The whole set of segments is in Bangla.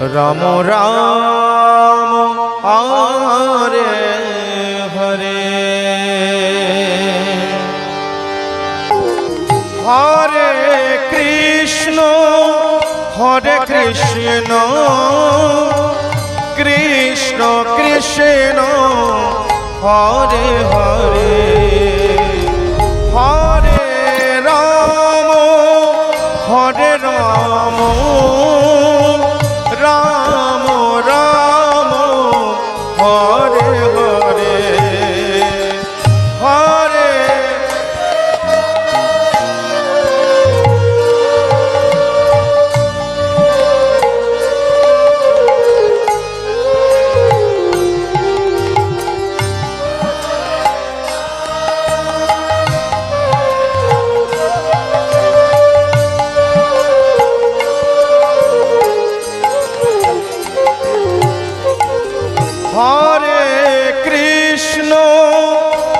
রাম রাম, হরে হরে। হরে কৃষ্ণ হরে কৃষ্ণ কৃষ্ণ কৃষ্ণ, হরে হরে। হরে রাম হরে রাম।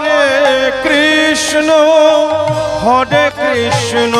হরে কৃষ্ণ হরে কৃষ্ণ।